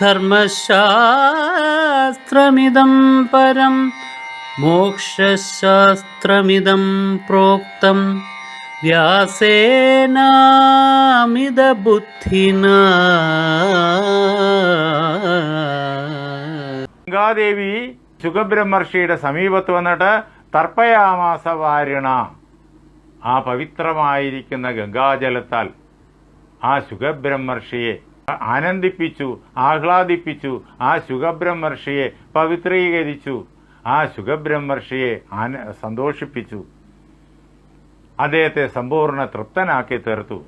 ധർമ്മശാസ്ത്രമിദം പരം മോക്ഷശാസ്ത്രമിതം പ്രോക്തം. വ്യാസേനാമിതബുദ്ധിനാ. ഗംഗാദേവി സുഖബ്രഹ്മർഷിയുടെ സമീപത്ത് വന്നിട്ട് തർപ്പയാമാസ വാരിണ ആ പവിത്രമായിരിക്കുന്ന ഗംഗാജലത്താൽ ആ സുഖബ്രഹ്മർഷിയെ ആനന്ദിപ്പിച്ചു ആഹ്ലാദിപ്പിച്ചു ആ സുഖബ്രഹ്മർഷിയെ പവിത്രീകരിച്ചു. ആ സുഖബ്രഹ്മർഷിയെ ആന സന്തോഷിപ്പിച്ചു. അദ്ദേഹത്തെ സമ്പൂർണ തൃപ്തനാക്കി തീർത്തു.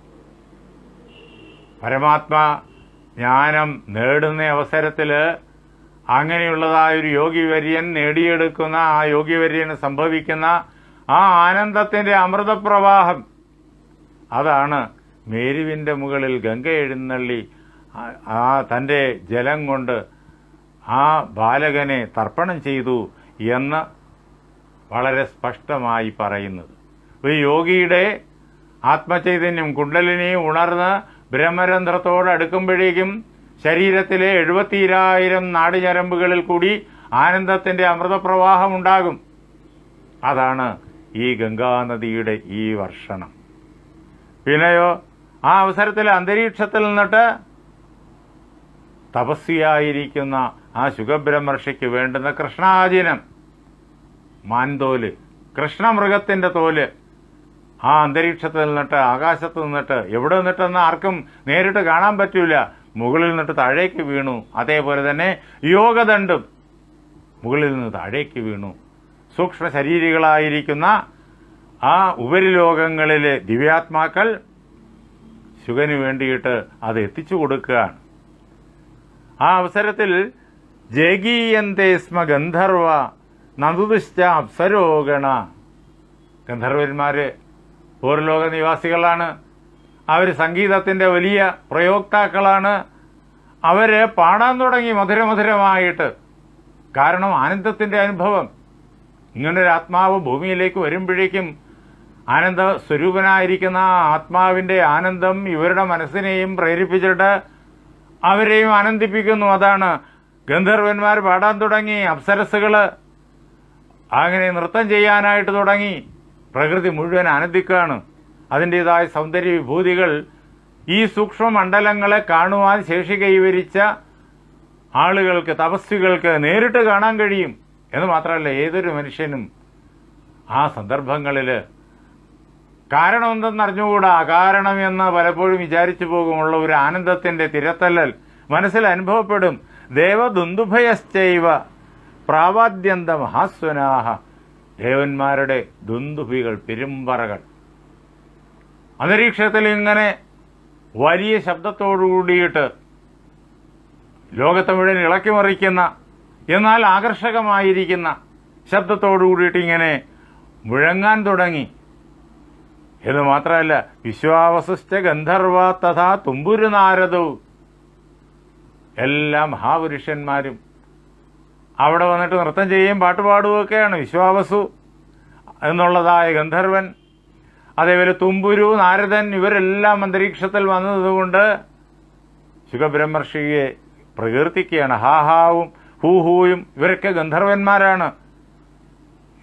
പരമാത്മാ ജ്ഞാനം നേടുന്ന അവസരത്തിൽ അങ്ങനെയുള്ളതായ ഒരു യോഗിവര്യൻ നേടിയെടുക്കുന്ന ആ യോഗിവര്യന് സംഭവിക്കുന്ന ആ ആനന്ദത്തിന്റെ അമൃതപ്രവാഹം. അതാണ് മേരുവിന്റെ മുകളിൽ ഗംഗ എഴുന്നള്ളി ആ- തന്റെ ജലം കൊണ്ട് ആ ബാലകനെ തർപ്പണം ചെയ്തു എന്ന് വളരെ സ്പഷ്ടമായി പറയുന്നത്. ഒരു യോഗിയുടെ ആത്മചൈതന്യം കുണ്ടലിനെയും ഉണർന്ന് ബ്രഹ്മരന്ധ്രത്തോട് അടുക്കുമ്പോഴേക്കും ശരീരത്തിലെ എഴുപത്തിരായിരം നാടിഞരമ്പുകളിൽ കൂടി ആനന്ദത്തിന്റെ അമൃതപ്രവാഹം ഉണ്ടാകും. അതാണ് ഈ ഗംഗാനദിയുടെ ഈ വർഷണം. പിന്നെയോ ആ അവസരത്തിൽ അന്തരീക്ഷത്തിൽ നിന്നിട്ട് തപസ്വിയായിരിക്കുന്ന ആ ശുഖബ്രഹ്മർഷിക്ക് വേണ്ടുന്ന കൃഷ്ണാജിനം. മാൻതോൽ. കൃഷ്ണമൃഗത്തിന്റെ തോൽ. ആ അന്തരീക്ഷത്തിൽ നിന്നിട്ട് ആകാശത്ത് നിന്നിട്ട് എവിടെ നിന്നിട്ടെന്ന് ആർക്കും നേരിട്ട് കാണാൻ പറ്റൂല. മുകളിൽ നിന്നിട്ട് താഴേക്ക് വീണു. അതേപോലെ തന്നെ യോഗദണ്ഡും മുകളിൽ നിന്ന് താഴേക്ക് വീണു. സൂക്ഷ്മ ശരീരികളായിരിക്കുന്ന ആ ഉപരിലോകങ്ങളിലെ ദിവ്യാത്മാക്കൾ ശുഗന് വേണ്ടിയിട്ട് അത് എത്തിച്ചു കൊടുക്കുകയാണ്. ആ അവസരത്തിൽ ജഗീയന്തേ സ്മ ഗന്ധർവ നന്ദുദുശ്ച അപ്സരോഗണ. ഗന്ധർവന്മാർ പൂർലോക നിവാസികളാണ്. അവർ സംഗീതത്തിന്റെ വലിയ പ്രയോക്താക്കളാണ്. അവർ പാടാൻ തുടങ്ങി മധുരമധുരമായിട്ട് കാരണം ആനന്ദത്തിന്റെ അനുഭവം. ഇങ്ങനൊരു ആത്മാവ് ഭൂമിയിലേക്ക് വരുമ്പോഴേക്കും ആനന്ദ സ്വരൂപനായിരിക്കുന്ന ആ ആത്മാവിന്റെ ആനന്ദം ഇവരുടെ മനസ്സിനെയും പ്രേരിപ്പിച്ചിട്ട് അവരെയും ആനന്ദിപ്പിക്കുന്നു. അതാണ് ഗന്ധർവന്മാർ പാടാൻ തുടങ്ങി അപ്സരസുകൾ അങ്ങനെ നൃത്തം ചെയ്യാനായിട്ട് തുടങ്ങി. പ്രകൃതി മുഴുവൻ ആനന്ദിക്കുകയാണ്. അതിന്റെതായ സൗന്ദര്യ വിഭൂതികൾ ഈ സൂക്ഷ്മ മണ്ഡലങ്ങളെ കാണുവാൻ ശേഷി കൈവരിച്ച ആളുകൾക്ക് തപസ്വികൾക്ക് നേരിട്ട് കാണാൻ കഴിയും. എന്ന് മാത്രമല്ല ഏതൊരു മനുഷ്യനും ആ സന്ദർഭങ്ങളിൽ കാരണം എന്തെന്ന് അറിഞ്ഞുകൂടാ? കാരണം എന്ന് പലപ്പോഴും വിചാരിച്ചു പോകുമുള്ള ഒരു ആനന്ദത്തിന്റെ തിരത്തല്ലൽ. മനസ്സിൽ അനുഭവപ്പെടും. ദേവദുന്ദുഭയശ്ചൈവ പ്രാവാദ്യന്ത മഹാസ്വനാഹ ദേവന്മാരുടെ ദുന്ദുഭികൾ പെരുമ്പറകൾ. അന്തരീക്ഷത്തിൽ ഇങ്ങനെ വലിയ ശബ്ദത്തോടുകൂടിയിട്ട് ലോകത്തെ മുഴുവൻ ഇളക്കിമറിക്കുന്ന എന്നാൽ ആകർഷകമായിരിക്കുന്ന ശബ്ദത്തോടു കൂടിയിട്ട് ഇങ്ങനെ മുഴങ്ങാൻ തുടങ്ങി. എന്ന് മാത്രമല്ല വിശ്വാവസിഷ്ട ഗന്ധർവ തഥാ തുമ്പുരുനാരദവും എല്ലാ മഹാപുരുഷന്മാരും അവിടെ വന്നിട്ട് നൃത്തം ചെയ്യുകയും പാട്ട് പാടുകയൊക്കെയാണ്. വിശ്വാവസു എന്നുള്ളതായ ഗന്ധർവൻ അതേപോലെ തുമ്പുരു നാരദൻ ഇവരെല്ലാം അന്തരീക്ഷത്തിൽ വന്നതുകൊണ്ട് ശുഖബ്രഹ്മർഷിയെ പ്രകീർത്തിക്കുകയാണ്. ഹാഹാവും ഹൂഹൂയും ഇവരൊക്കെ ഗന്ധർവന്മാരാണ്.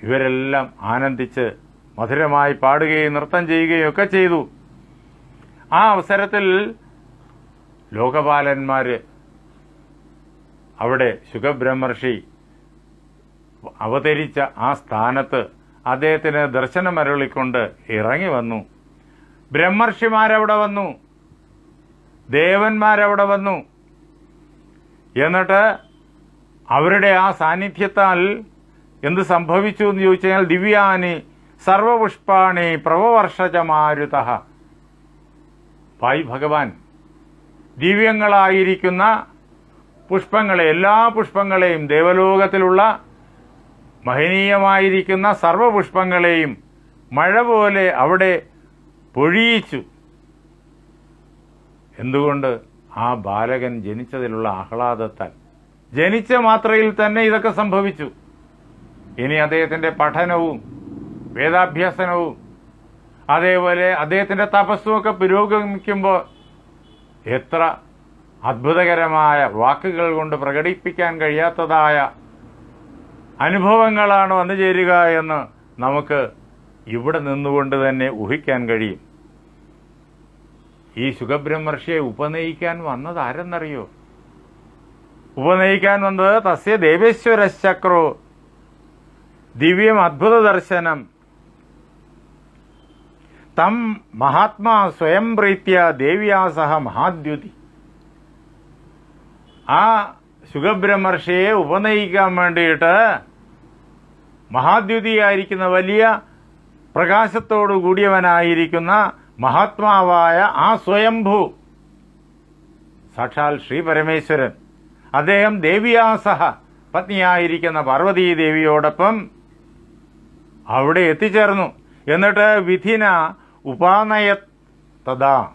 ഇവരെല്ലാം ആനന്ദിച്ച് മധുരമായി പാടുകയും നൃത്തം ചെയ്യുകയും ഒക്കെ ചെയ്തു. ആ അവസരത്തിൽ ലോകപാലന്മാർ അവിടെ ശുഖബ്രഹ്മർഷി അവതരിച്ച ആ സ്ഥാനത്ത് അദ്ദേഹത്തിന് ദർശനമരുളിക്കൊണ്ട് ഇറങ്ങി വന്നു. ബ്രഹ്മർഷിമാരവിടെ വന്നു. ദേവന്മാരവിടെ വന്നു. എന്നിട്ട് അവരുടെ ആ സാന്നിധ്യത്താൽ എന്ത് സംഭവിച്ചു എന്ന് ചോദിച്ചു കഴിഞ്ഞാൽ ദിവ്യാനി സർവപുഷ്പാണി പ്രവവർഷജമാരുത. ഭായ് ഭഗവാൻ ദിവ്യങ്ങളായിരിക്കുന്ന പുഷ്പങ്ങളെ എല്ലാ പുഷ്പങ്ങളെയും ദേവലോകത്തിലുള്ള മഹനീയമായിരിക്കുന്ന സർവപുഷ്പങ്ങളെയും മഴ പോലെ അവിടെ പൊഴിയിച്ചു. എന്തുകൊണ്ട് ആ ബാലകൻ ജനിച്ചതിലുള്ള ആഹ്ലാദത്താൽ? ജനിച്ച മാത്രയിൽ തന്നെ ഇതൊക്കെ സംഭവിച്ചു. ഇനി അദ്ദേഹത്തിന്റെ പഠനവും വേദാഭ്യസനവും. അതേപോലെ അദ്ദേഹത്തിന്റെ തപസ്സുമൊക്കെ പുരോഗമിക്കുമ്പോൾ എത്ര അത്ഭുതകരമായ വാക്കുകൾ കൊണ്ട് പ്രകടിപ്പിക്കാൻ കഴിയാത്തതായ അനുഭവങ്ങളാണ് വന്നു ചേരുക എന്ന് നമുക്ക് ഇവിടെ നിന്നുകൊണ്ട് തന്നെ ഊഹിക്കാൻ കഴിയും. ഈ സുഖബ്രഹ്മർഷിയെ ഉപനയിക്കാൻ വന്നത് ആരെന്നറിയോ? ഉപനയിക്കാൻ വന്നത് തസ്യ ദേവേശ്വര ചക്രോ ദിവ്യം അത്ഭുത ദർശനം തം മഹാത്മാ സ്വയം പ്രീത്യ ദേവിയാ സഹ മഹാദ്യുതി. ആ സുഖബ്രഹ്മർഷിയെ ഉപനയിക്കാൻ വേണ്ടിയിട്ട് മഹാദ്യുതിയായിരിക്കുന്ന വലിയ പ്രകാശത്തോടു കൂടിയവനായിരിക്കുന്ന മഹാത്മാവായ ആ സ്വയംഭൂ സാക്ഷാൽ ശ്രീ പരമേശ്വരൻ അദ്ദേഹം ദേവിയാ സഹ പത്നിയായിരിക്കുന്ന പാർവതീ ദേവിയോടൊപ്പം അവിടെ എത്തിച്ചേർന്നു. എന്നിട്ട് വിധിന ഉപാനയ തഥാ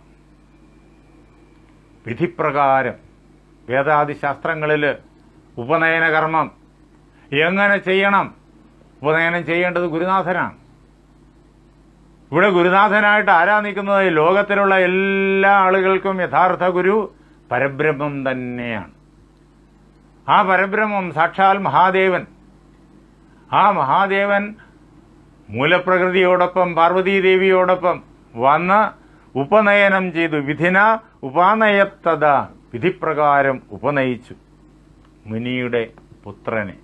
വിധിപ്രകാരം വേദാദി ശാസ്ത്രങ്ങളിൽ എങ്ങനെ ചെയ്യണം? ഉപനയനം ചെയ്യേണ്ടത് ഗുരുനാഥനാണ്. ഇവിടെ ഗുരുനാഥനായിട്ട് ആരാ നിൽക്കുന്നത്? ലോകത്തിലുള്ള എല്ലാ ആളുകൾക്കും യഥാർത്ഥ ഗുരു പരബ്രഹ്മം തന്നെയാണ്. ആ പരബ്രഹ്മം സാക്ഷാൽ മഹാദേവൻ. ആ മഹാദേവൻ മൂലപ്രകൃതിയോടൊപ്പം പാർവതീദേവിയോടൊപ്പം വന്ന് ഉപനയനം ചെയ്തു. വിധിന ഉപാനയത്തത വിധിപ്രകാരം ഉപനയിച്ചു. മുനിയുടെ പുത്രനെ.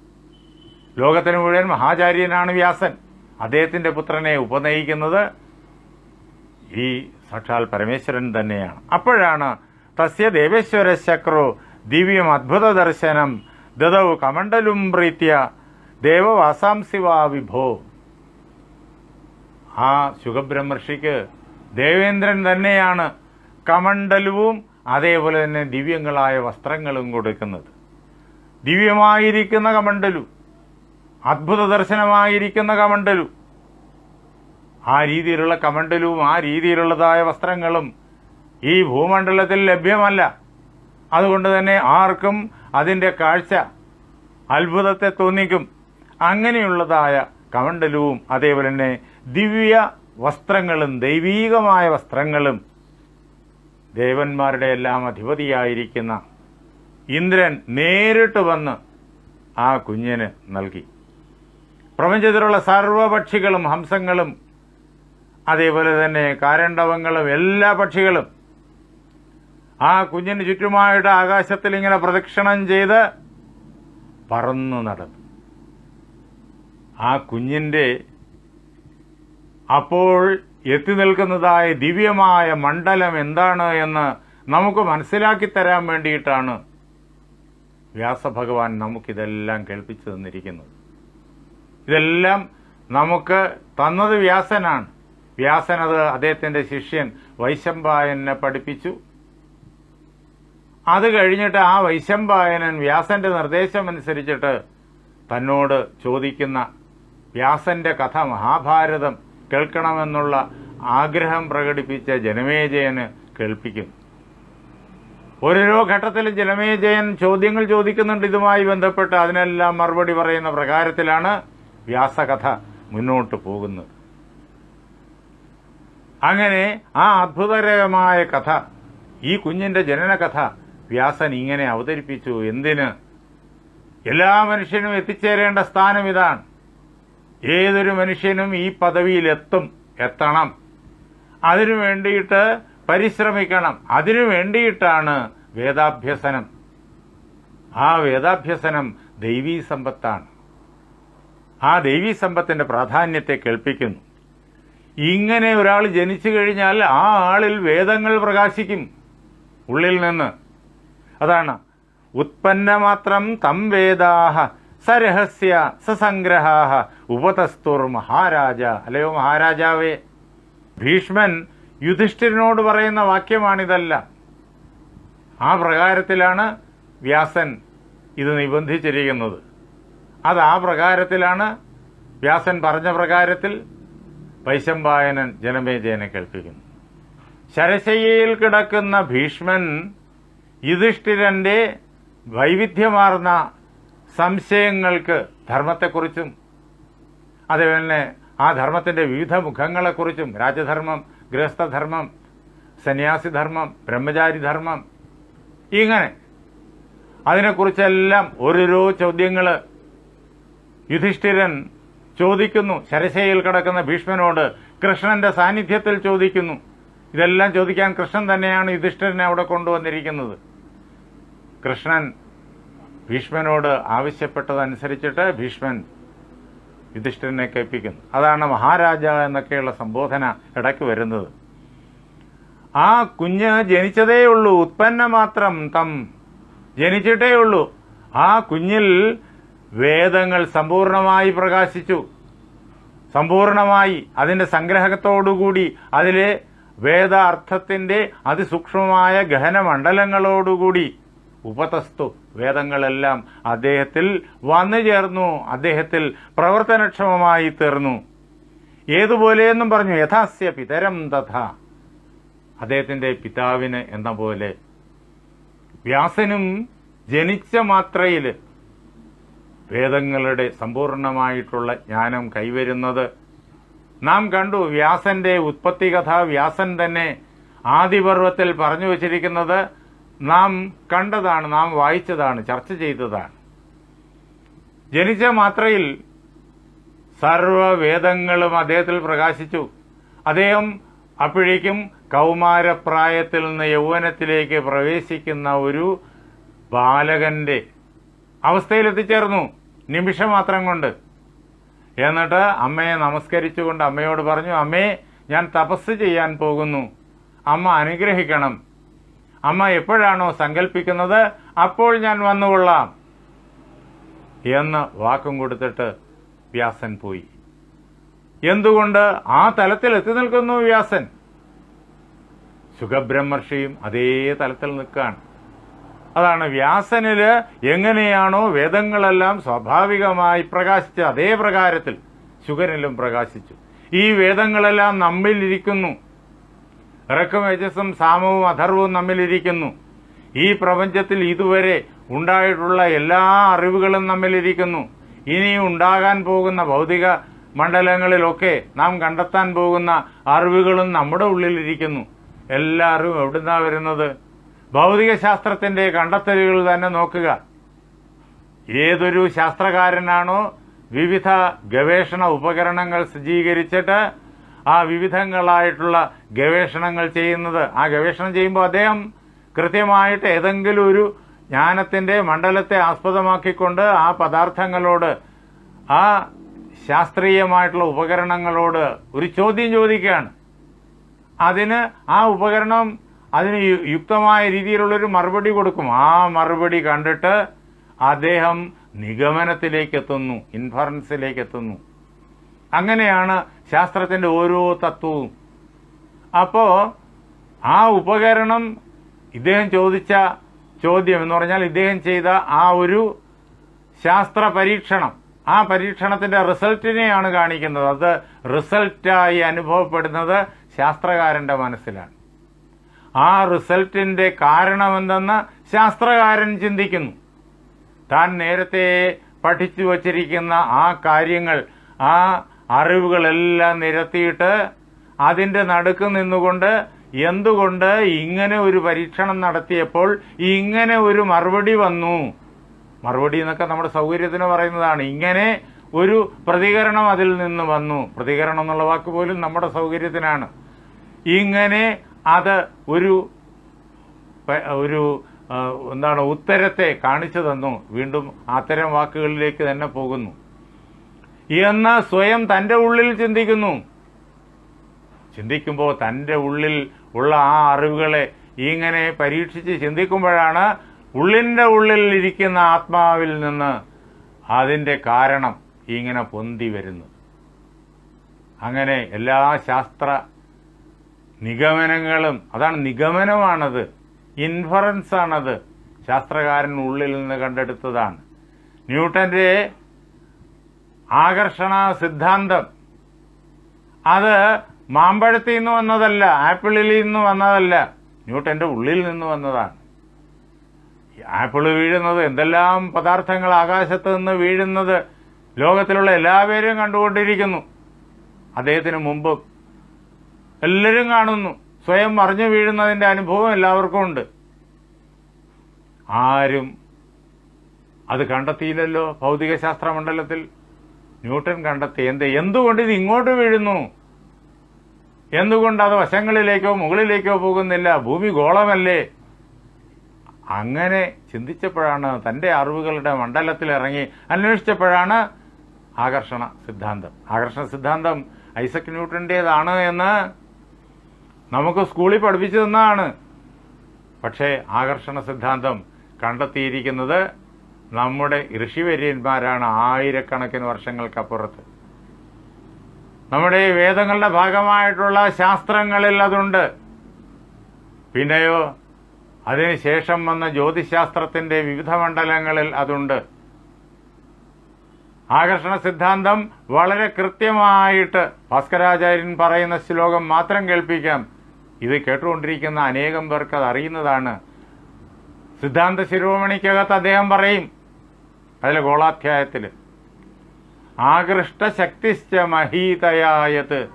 ലോകത്തിന് മുഴുവൻ മഹാചാര്യനാണ് വ്യാസൻ. അദ്ദേഹത്തിന്റെ പുത്രനെ ഉപനയിക്കുന്നത് ഈ സാക്ഷാൽ പരമേശ്വരൻ തന്നെയാണ്. അപ്പോഴാണ് തസ്യ ദേവേശ്വര ചക്രോ ദിവ്യം അത്ഭുത ദർശനം ദദവ് കമണ്ഡലും പ്രീത്യ ദേവവാസാംസിവാ വിഭോ. ആ ശുഖബ്രഹ്മർഷിക്ക് ദേവേന്ദ്രൻ തന്നെയാണ് കമണ്ഡലവും അതേപോലെ തന്നെ ദിവ്യങ്ങളായ വസ്ത്രങ്ങളും കൊടുക്കുന്നത്. ദിവ്യമായിരിക്കുന്ന കമണ്ഡലു അത്ഭുത ദർശനമായിരിക്കുന്ന കമണ്ഡലു. ആ രീതിയിലുള്ള കമണ്ഡലവും ആ രീതിയിലുള്ളതായ വസ്ത്രങ്ങളും ഈ ഭൂമണ്ഡലത്തിൽ ലഭ്യമല്ല. അതുകൊണ്ട് തന്നെ ആർക്കും അതിന്റെ കാഴ്ച അത്ഭുതത്തെ തോന്നിക്കും. അങ്ങനെയുള്ളതായ കമണ്ഡലവും അതേപോലെ തന്നെ ദിവ്യ വസ്ത്രങ്ങളും ദൈവീകമായ വസ്ത്രങ്ങളും ദേവന്മാരുടെ എല്ലാം അധിപതിയായിരിക്കുന്ന ഇന്ദ്രൻ നേരിട്ട് വന്ന് ആ കുഞ്ഞിന് നൽകി. പ്രപഞ്ചത്തിലുള്ള സർവപക്ഷികളും ഹംസങ്ങളും അതേപോലെ തന്നെ കാരണ്ടവങ്ങളും എല്ലാ പക്ഷികളും ആ കുഞ്ഞിന് ചുറ്റുമായിട്ട് ആകാശത്തിൽ ഇങ്ങനെ പ്രദക്ഷിണം ചെയ്ത് പറന്നു നടന്നു. ആ കുഞ്ഞിന്റെ അപ്പോൾ എത്തി നിൽക്കുന്നതായ ദിവ്യമായ മണ്ഡലം എന്താണ് എന്ന് നമുക്ക് മനസ്സിലാക്കി തരാൻ വേണ്ടിയിട്ടാണ് വ്യാസഭഗവാൻ നമുക്കിതെല്ലാം കേൾപ്പിച്ചു തന്നിരിക്കുന്നത്. ഇതെല്ലാം നമുക്ക് തന്നത് വ്യാസനാണ്. വ്യാസനത് അദ്ദേഹത്തിന്റെ ശിഷ്യൻ വൈശമ്പായനെ പഠിപ്പിച്ചു. അത് കഴിഞ്ഞിട്ട് ആ വൈശമ്പായനൻ വ്യാസന്റെ നിർദ്ദേശം അനുസരിച്ചിട്ട് തന്നോട് ചോദിക്കുന്ന വ്യാസന്റെ കഥ മഹാഭാരതം കേൾക്കണമെന്നുള്ള ആഗ്രഹം പ്രകടിപ്പിച്ച ജനമേജയന് കേൾപ്പിക്കുന്നു ഓരോരോ ഘട്ടത്തിലും ജനമേജയൻ ചോദ്യങ്ങൾ ചോദിക്കുന്നുണ്ട് ഇതുമായി ബന്ധപ്പെട്ട് അതിനെല്ലാം മറുപടി പറയുന്ന പ്രകാരത്തിലാണ് വ്യാസകഥ മുന്നോട്ട് പോകുന്നത്. അങ്ങനെ ആ അത്ഭുതകരമായ കഥ ഈ കുഞ്ഞിന്റെ ജനനകഥ വ്യാസൻ ഇങ്ങനെ അവതരിപ്പിച്ചു. എന്തിന്? എല്ലാ മനുഷ്യനും എത്തിച്ചേരേണ്ട സ്ഥാനം ഇതാണ്. ഏതൊരു മനുഷ്യനും ഈ പദവിയിലെത്തും എത്തണം. അതിനു വേണ്ടിയിട്ട് പരിശ്രമിക്കണം. അതിനു വേണ്ടിയിട്ടാണ് വേദാഭ്യസനം. ആ വേദാഭ്യസനം ദൈവീ സമ്പത്താണ്. ആ ദൈവീ സമ്പത്തിന്റെ പ്രാധാന്യത്തെ കേൾപ്പിക്കുന്നു. ഇങ്ങനെ ഒരാൾ ജനിച്ചു കഴിഞ്ഞാൽ ആ ആളിൽ വേദങ്ങൾ പ്രകാശിക്കും ഉള്ളിൽ നിന്ന്. അതാണ് ഉത്പന്നമാത്രം തം വേദാഹ സരഹസ്യ സസംഗ്രഹാഹ ഉപതസ്തുർ മഹാരാജ. അല്ലയോ മഹാരാജാവേ? ഭീഷ്മൻ യുധിഷ്ഠിരനോട് പറയുന്ന വാക്യമാണിതല്ല. ആ പ്രകാരത്തിലാണ് വ്യാസൻ ഇത് നിബന്ധിച്ചിരിക്കുന്നത്. അത് ആ പ്രകാരത്തിലാണ് വ്യാസൻ പറഞ്ഞ പ്രകാരത്തിൽ വൈശമ്പായനൻ ജനമേജയനെ കേൾപ്പിക്കുന്നു. ശരശയ്യയിൽ കിടക്കുന്ന ഭീഷ്മൻ യുധിഷ്ഠിരന്റെ വൈവിധ്യമാർന്ന സംശയങ്ങൾക്ക് ധർമ്മത്തെക്കുറിച്ചും അതേപോലെ ആ ധർമ്മത്തിന്റെ വിവിധ മുഖങ്ങളെക്കുറിച്ചും രാജധർമ്മം ഗൃഹസ്ഥധർമ്മം സന്യാസിധർമ്മം ബ്രഹ്മചാരിധർമ്മം. ഇങ്ങനെ അതിനെക്കുറിച്ചെല്ലാം ഓരോരോ ചോദ്യങ്ങൾ യുധിഷ്ഠിരൻ ചോദിക്കുന്നു. ശരശയിൽ കിടക്കുന്ന ഭീഷ്മനോട് കൃഷ്ണന്റെ സാന്നിധ്യത്തിൽ ചോദിക്കുന്നു. ഇതെല്ലാം ചോദിക്കാൻ കൃഷ്ണൻ തന്നെയാണ് യുധിഷ്ഠിരനെ അവിടെ കൊണ്ടുവന്നിരിക്കുന്നത്. കൃഷ്ണൻ ഭീഷ്മനോട് ആവശ്യപ്പെട്ടതനുസരിച്ചിട്ട് ഭീഷ്മൻ യുധിഷ്ഠിരനെ കേൾപ്പിക്കുന്നു. അതാണ് മഹാരാജ എന്നൊക്കെയുള്ള സംബോധന ഇടയ്ക്ക് വരുന്നത്. ആ കുഞ്ഞ് ജനിച്ചതേ ഉള്ളൂ. ഉത്പന്ന മാത്രം തം ജനിച്ചിട്ടേ ഉള്ളൂ. ആ കുഞ്ഞിൽ വേദങ്ങൾ സമ്പൂർണമായി പ്രകാശിച്ചു. സമ്പൂർണമായി അതിന്റെ സംഗ്രഹത്തോടുകൂടി അതിലെ വേദാർത്ഥത്തിന്റെ അതിസൂക്ഷ്മമായ അതിസൂക്ഷ്മമായ ഗഹനമണ്ഡലങ്ങളോടുകൂടി ഉപതസ്തു. വേദങ്ങളെല്ലാം അദ്ദേഹത്തിൽ വന്നു ചേർന്നു. അദ്ദേഹത്തിൽ പ്രവർത്തനക്ഷമമായി തീർന്നു. ഏതുപോലെയെന്നും പറഞ്ഞു. യഥാസ്യ പിതരം തഥ. അദ്ദേഹത്തിന്റെ പിതാവിന് എന്ന പോലെ. വ്യാസനും ജനിച്ച മാത്രയിൽ വേദങ്ങളുടെ സമ്പൂർണമായിട്ടുള്ള ജ്ഞാനം കൈവരുന്നത് നാം കണ്ടു. വ്യാസന്റെ ഉത്പത്തി കഥ വ്യാസൻ തന്നെ ആദിപർവത്തിൽ പറഞ്ഞു വച്ചിരിക്കുന്നത് നാം കണ്ടതാണ് നാം വായിച്ചതാണ് ചർച്ച ചെയ്തതാണ്. ജനിച്ച മാത്രയിൽ സർവവേദങ്ങളും അദ്ദേഹത്തിൽ പ്രകാശിച്ചു. അദ്ദേഹം അപ്പോഴേക്കും കൗമാരപ്രായത്തിൽ നിന്ന് യൗവനത്തിലേക്ക് പ്രവേശിക്കുന്ന ഒരു ബാലകന്റെ അവസ്ഥയിൽ എത്തിച്ചേർന്നു നിമിഷമാത്രം കൊണ്ട്. എന്നിട്ട് അമ്മയെ നമസ്കരിച്ചുകൊണ്ട് അമ്മയോട് പറഞ്ഞു അമ്മേ ഞാൻ തപസ് ചെയ്യാൻ പോകുന്നു. അമ്മ അനുഗ്രഹിക്കണം. അമ്മ എപ്പോഴാണോ സങ്കല്പിക്കുന്നത് അപ്പോൾ ഞാൻ വന്നുകൊള്ളാം. എന്ന് വാക്കും കൊടുത്തിട്ട് വ്യാസൻ പോയി. എന്തുകൊണ്ട് ആ തലത്തിൽ എത്തി നിൽക്കുന്നു വ്യാസൻ? സുഖബ്രഹ്മർഷിയും അതേ തലത്തിൽ നിൽക്കുകയാണ്. അതാണ് വ്യാസനിൽ എങ്ങനെയാണോ വേദങ്ങളെല്ലാം സ്വാഭാവികമായി പ്രകാശിച്ച അതേ പ്രകാരത്തിൽ ശുഗനിലും പ്രകാശിച്ചു. ഈ വേദങ്ങളെല്ലാം നമ്മിലിരിക്കുന്നു ഇറക്കും യജസ്സും സാമവും അധർവവും നമ്മിലിരിക്കുന്നു. ഈ പ്രപഞ്ചത്തിൽ ഇതുവരെ ഉണ്ടായിട്ടുള്ള എല്ലാ അറിവുകളും നമ്മിലിരിക്കുന്നു. ഇനി ഉണ്ടാകാൻ പോകുന്ന ഭൗതിക മണ്ഡലങ്ങളിലൊക്കെ നാം കണ്ടെത്താൻ പോകുന്ന അറിവുകളും നമ്മുടെ ഉള്ളിലിരിക്കുന്നു. എല്ലാ അറിവും എവിടുന്നാ വരുന്നത്? ഭൗതിക ശാസ്ത്രത്തിന്റെ കണ്ടെത്തലുകൾ തന്നെ നോക്കുക. ഏതൊരു ശാസ്ത്രകാരനാണോ വിവിധ ഗവേഷണ ഉപകരണങ്ങൾ സജ്ജീകരിച്ചിട്ട് ആ വിവിധങ്ങളായിട്ടുള്ള ഗവേഷണങ്ങൾ ചെയ്യുന്നത്. ആ ഗവേഷണം ചെയ്യുമ്പോൾ അദ്ദേഹം കൃത്യമായിട്ട് ഏതെങ്കിലും ഒരു ജ്ഞാനത്തിന്റെ മണ്ഡലത്തെ ആസ്പദമാക്കിക്കൊണ്ട് ആ പദാർത്ഥങ്ങളോട് ആ ശാസ്ത്രീയമായിട്ടുള്ള ഉപകരണങ്ങളോട് ഒരു ചോദ്യം ചോദിക്കുകയാണ്. അതിന് ആ ഉപകരണം അതിന് യുക്തമായ രീതിയിലുള്ളൊരു മറുപടി കൊടുക്കും. ആ മറുപടി കണ്ടിട്ട് അദ്ദേഹം നിഗമനത്തിലേക്ക് എത്തുന്നു ഇൻഫറൻസിലേക്ക് എത്തുന്നു അങ്ങനെയാണ് ശാസ്ത്രത്തിന്റെ ഓരോ തത്വവും. അപ്പോൾ ആ ഉപകരണം ഇദ്ദേഹം ചോദിച്ച ചോദ്യം എന്ന് പറഞ്ഞാൽ ഇദ്ദേഹം ചെയ്ത ആ ഒരു ശാസ്ത്ര പരീക്ഷണം ആ പരീക്ഷണത്തിന്റെ റിസൾട്ടിനെയാണ് കാണിക്കുന്നത്. അത് റിസൾട്ടായി അനുഭവപ്പെടുന്നത് ശാസ്ത്രകാരന്റെ മനസ്സിലാണ്. ആ റിസൾട്ടിന്റെ കാരണമെന്തെന്ന് ശാസ്ത്രകാരൻ ചിന്തിക്കുന്നു. താൻ നേരത്തെ പഠിച്ചു വച്ചിരിക്കുന്ന ആ കാര്യങ്ങൾ ആ അറിവുകളെല്ലാം നിരത്തിയിട്ട് അതിന്റെ നടുക്ക് നിന്നുകൊണ്ട് എന്തുകൊണ്ട് ഇങ്ങനെ ഒരു പരീക്ഷണം നടത്തിയപ്പോൾ ഇങ്ങനെ ഒരു മറുപടി വന്നു? മറുപടി എന്നൊക്കെ നമ്മുടെ സൗകര്യത്തിന് പറയുന്നതാണ്. ഇങ്ങനെ ഒരു പ്രതികരണം അതിൽ നിന്ന് വന്നു. പ്രതികരണം എന്നുള്ള വാക്ക് പോലും നമ്മുടെ സൗകര്യത്തിനാണ്. ഇങ്ങനെ അത് ഒരു ഒരു എന്താണ് ഉത്തരത്തെ കാണിച്ചു തന്നു. വീണ്ടും അത്തരം വാക്കുകളിലേക്ക് തന്നെ പോകുന്നു. എന്ന് സ്വയം തന്റെ ഉള്ളിൽ ചിന്തിക്കുന്നു? ചിന്തിക്കുമ്പോൾ തന്റെ ഉള്ളിൽ ഉള്ള ആ അറിവുകളെ ഇങ്ങനെ പരീക്ഷിച്ച് ചിന്തിക്കുമ്പോഴാണ് ഉള്ളിന്റെ ഉള്ളിൽ ഇരിക്കുന്ന ആത്മാവിൽ നിന്ന് അതിന്റെ കാരണം ഇങ്ങനെ പൊന്തി വരുന്നു അങ്ങനെ എല്ലാ ശാസ്ത്ര നിഗമനങ്ങളും അതാണ് നിഗമനമാണത് ഇൻഫറൻസ് ആണത് ശാസ്ത്രകാരൻ ഉള്ളിൽ നിന്ന് കണ്ടെടുത്തതാണ്. ന്യൂട്ടന്റെ ആകർഷണ സിദ്ധാന്തം. അത് മാമ്പഴത്തിൽ നിന്ന് വന്നതല്ല ആപ്പിളിൽ നിന്ന് വന്നതല്ല. ന്യൂട്ടന്റെ ഉള്ളിൽ നിന്ന് വന്നതാണ്. ആപ്പിൾ വീഴുന്നത് എന്തെല്ലാം പദാർത്ഥങ്ങൾ ആകാശത്ത് നിന്ന് വീഴുന്നത് ലോകത്തിലുള്ള എല്ലാവരും കണ്ടുകൊണ്ടിരിക്കുന്നു. അദ്ദേഹത്തിന് മുമ്പ് എല്ലാവരും കാണുന്നു. സ്വയം മറിഞ്ഞു വീഴുന്നതിന്റെ അനുഭവം എല്ലാവർക്കും ഉണ്ട്. ആരും അത് കണ്ടെത്തിയില്ലല്ലോ. ഭൗതികശാസ്ത്ര മണ്ഡലത്തിൽ ന്യൂട്ടൻ കണ്ടെത്തി. എന്ത്? എന്തുകൊണ്ട് ഇത് ഇങ്ങോട്ട് വീഴുന്നു? എന്തുകൊണ്ട് അത് വശങ്ങളിലേക്കോ മുകളിലേക്കോ പോകുന്നില്ല? ഭൂമി ഗോളമല്ലേ? അങ്ങനെ ചിന്തിച്ചപ്പോഴാണ് തന്റെ അറിവുകളുടെ മണ്ഡലത്തിൽ ഇറങ്ങി അന്വേഷിച്ചപ്പോഴാണ് ആകർഷണ സിദ്ധാന്തം. ആകർഷണ സിദ്ധാന്തം ഐസക് ന്യൂട്ടന്റേതാണ് എന്ന് നമുക്ക് സ്കൂളിൽ പഠിപ്പിച്ചു തന്നതാണ് പക്ഷേ ആകർഷണ സിദ്ധാന്തം കണ്ടെത്തിയിരിക്കുന്നത് നമ്മുടെ ഋഷിവര്യന്മാരാണ് ആയിരക്കണക്കിന് വർഷങ്ങൾക്കപ്പുറത്ത്. നമ്മുടെ ഈ വേദങ്ങളുടെ ഭാഗമായിട്ടുള്ള ശാസ്ത്രങ്ങളിൽ അതുണ്ട്. പിന്നെയോ അതിനുശേഷം വന്ന ജ്യോതിശാസ്ത്രത്തിന്റെ വിവിധ മണ്ഡലങ്ങളിൽ അതുണ്ട്. ആകർഷണ സിദ്ധാന്തം വളരെ കൃത്യമായിട്ട് ഭാസ്കരാചാര്യൻ പറയുന്ന ശ്ലോകം മാത്രം കേൾപ്പിക്കാം. ഇത് കേട്ടുകൊണ്ടിരിക്കുന്ന അനേകം പേർക്ക് അത് അറിയുന്നതാണ്. സിദ്ധാന്ത ശിരോമണിക്കകത്ത് അദ്ദേഹം പറയും അതിലെ ഗോളാധ്യായത്തിൽ ആകൃഷ്ടശക്തിശ്ച മഹീതയായത്.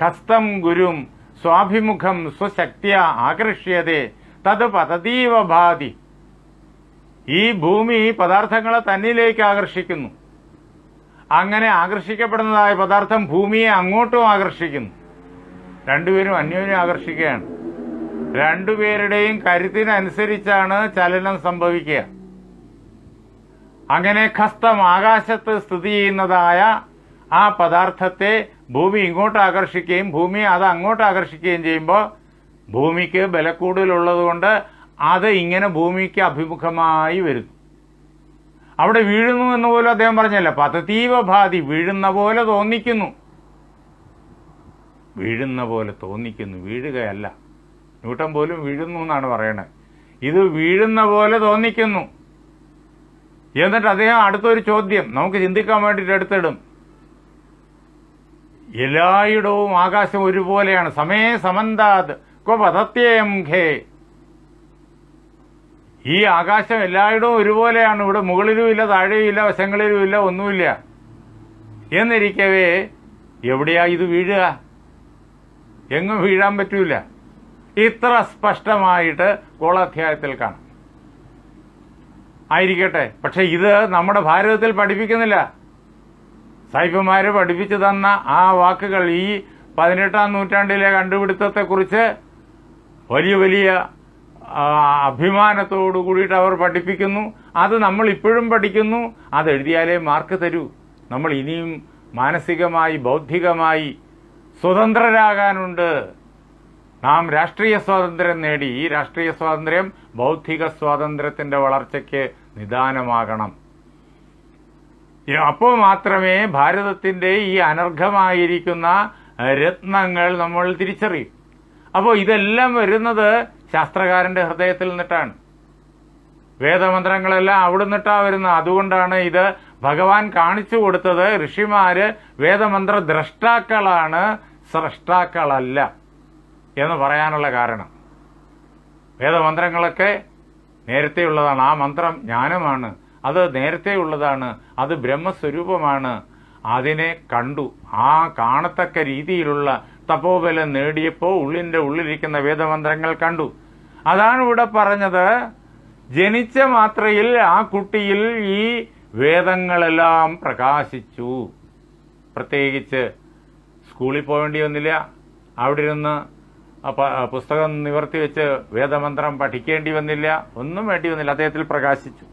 ഖസ്തം ഗുരും സ്വാഭിമുഖം സ്വശക്തിയ ആകർഷ്യതേ തത് പതതീവ ഭാതി. ഈ ഭൂമി പദാർത്ഥങ്ങളെ തന്നിലേക്ക് ആകർഷിക്കുന്നു. അങ്ങനെ ആകർഷിക്കപ്പെടുന്നതായ പദാർത്ഥം ഭൂമിയെ അങ്ങോട്ടും ആകർഷിക്കുന്നു. രണ്ടുപേരും അന്യോന്യം ആകർഷിക്കുകയാണ്. രണ്ടുപേരുടെയും കരുത്തിനനുസരിച്ചാണ് ചലനം സംഭവിക്കുക. അങ്ങനെ ഖസ്തം ആകാശത്ത് സ്ഥിതി ചെയ്യുന്നതായ ആ പദാർത്ഥത്തെ ഭൂമി ഇങ്ങോട്ട് ആകർഷിക്കുകയും ഭൂമി അത് അങ്ങോട്ട് ആകർഷിക്കുകയും ചെയ്യുമ്പോൾ ഭൂമിക്ക് ബലക്കൂടുതലുള്ളത് കൊണ്ട് അത് ഇങ്ങനെ ഭൂമിക്ക് അഭിമുഖമായി വരുന്നു. അവിടെ വീഴുന്നു എന്ന് പോലും അദ്ദേഹം പറഞ്ഞല്ല. പതതീവ ഭാതി വീഴുന്ന പോലെ തോന്നിക്കുന്നു. വീഴുന്ന പോലെ തോന്നിക്കുന്നു. വീഴുകയല്ല. ന്യൂട്ടൻ പോലും വീഴുന്നു എന്നാണ് പറയണത്. ഇത് വീഴുന്ന പോലെ തോന്നിക്കുന്നു. എന്നിട്ട് അദ്ദേഹം അടുത്തൊരു ചോദ്യം നമുക്ക് ചിന്തിക്കാൻ വേണ്ടിയിട്ട് എടുത്തിടും. എല്ലായിടവും ആകാശം ഒരുപോലെയാണ്. സമേ സമന്താത് പതത്യേം ഖേ. ഈ ആകാശം എല്ലായിടവും ഒരുപോലെയാണ്. ഇവിടെ മുകളിലും ഇല്ല താഴെയും ഇല്ല വശങ്ങളിലും ഇല്ല ഒന്നുമില്ല. എന്നിരിക്കവേ എവിടെയാ ഇത് വീഴുക? എങ്ങും വീഴാൻ പറ്റൂല. ഇത്ര സ്പഷ്ടമായിട്ട് കോളാധ്യായത്തിൽ കാണാം. ആയിരിക്കട്ടെ. പക്ഷെ ഇത് നമ്മുടെ ഭാരതത്തിൽ പഠിപ്പിക്കുന്നില്ല. സൈഫുമാർ പഠിപ്പിച്ചു തന്ന ആ വാക്കുകൾ ഈ പതിനെട്ടാം നൂറ്റാണ്ടിലെ കണ്ടുപിടുത്തത്തെക്കുറിച്ച് വലിയ വലിയ അഭിമാനത്തോടു കൂടിയിട്ട് അവർ പഠിപ്പിക്കുന്നു. അത് നമ്മൾ ഇപ്പോഴും പഠിക്കുന്നു. അത് എഴുതിയാലേ മാർക്ക് തരൂ. നമ്മൾ ഇനിയും മാനസികമായി ബൗദ്ധികമായി സ്വതന്ത്രരാകാനുണ്ട്. നാം രാഷ്ട്രീയ സ്വാതന്ത്ര്യം നേടി ഈ രാഷ്ട്രീയ സ്വാതന്ത്ര്യം ബൗദ്ധിക സ്വാതന്ത്ര്യത്തിന്റെ വളർച്ചയ്ക്ക് നിദാനമാകണം. അപ്പോൾ മാത്രമേ ഭാരതത്തിന്റെ ഈ അനർഘമായിരിക്കുന്ന രത്നങ്ങൾ നമ്മൾ തിരിച്ചറിയും. അപ്പോൾ ഇതെല്ലാം വരുന്നത് ശാസ്ത്രകാരന്റെ ഹൃദയത്തിൽ നിന്നിട്ടാണ്. വേദമന്ത്രങ്ങളെല്ലാം അവിടെ നിന്നിട്ടാ വരുന്നത്. അതുകൊണ്ടാണ് ഇത് ഭഗവാൻ കാണിച്ചു കൊടുത്തത്. ഋഷിമാര് വേദമന്ത്ര ദ്രഷ്ടാക്കളാണ് സ്രഷ്ടാക്കളല്ല. എന്ന് പറയാനുള്ള കാരണം. വേദമന്ത്രങ്ങളൊക്കെ നേരത്തെയുള്ളതാണ്. ആ മന്ത്രം ജ്ഞാനമാണ്. അത് നേരത്തെയുള്ളതാണ്. അത് ബ്രഹ്മസ്വരൂപമാണ്. അതിനെ കണ്ടു. ആ കാണത്തക്ക രീതിയിലുള്ള തപോബലം നേടിയപ്പോൾ ഉള്ളിന്റെ ഉള്ളിലിരിക്കുന്ന വേദമന്ത്രങ്ങൾ കണ്ടു. അതാണ് ഇവിടെ പറഞ്ഞത്. ജനിച്ച മാത്രയിൽ ആ കുട്ടിയിൽ ഈ വേദങ്ങളെല്ലാം പ്രകാശിച്ചു. പ്രത്യേകിച്ച് സ്കൂളിൽ പോകേണ്ടി വന്നില്ല. അവിടെ ഇരുന്ന് പുസ്തകം നിവർത്തി വെച്ച് വേദമന്ത്രം പഠിക്കേണ്ടി വന്നില്ല ഒന്നും വേണ്ടി വന്നില്ല. അദ്ദേഹത്തിൽ പ്രകാശിച്ചു.